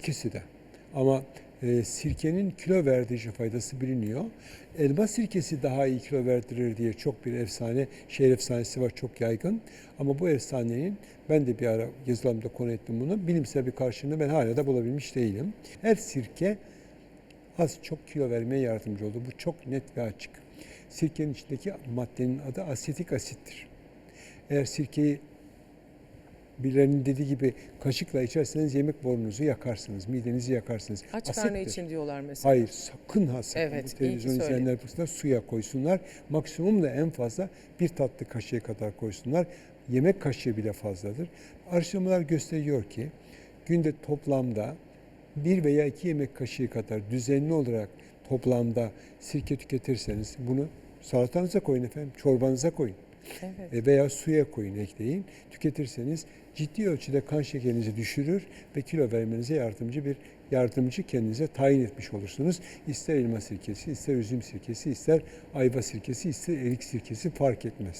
İkisi de. Ama e, sirkenin kilo verdirici faydası biliniyor. Elma sirkesi daha iyi kilo verdirir diye çok bir efsane, şehir efsanesi var çok yaygın. Ama bu efsanenin ben de bir ara yazılarımda konu ettim bunu. Bilimsel bir karşılığını ben hala da bulabilmiş değilim. Her sirke az çok kilo vermeye yardımcı olur. Bu çok net ve açık. Sirkenin içindeki maddenin adı asetik asittir. Eğer sirkeyi birilerinin dediği gibi kaşıkla içerseniz yemek borunuzu yakarsınız, midenizi yakarsınız. Aç karnı için diyorlar mesela. Hayır sakın ha sakın. Evet, Bu televizyon izleyenler fırsatında suya koysunlar. Maksimum da en fazla bir tatlı kaşığı kadar koysunlar. Yemek kaşığı bile fazladır. Araştırmalar gösteriyor ki günde toplamda bir veya iki yemek kaşığı kadar düzenli olarak toplamda sirke tüketirseniz bunu salatanıza koyun efendim, çorbanıza koyun Evet. veya suya koyun ekleyin. Tüketirseniz ciddi ölçüde kan şekerinizi düşürür ve kilo vermenize yardımcı bir yardımcı kendinize tayin etmiş olursunuz. İster elma sirkesi, ister üzüm sirkesi, ister ayva sirkesi, ister erik sirkesi fark etmez.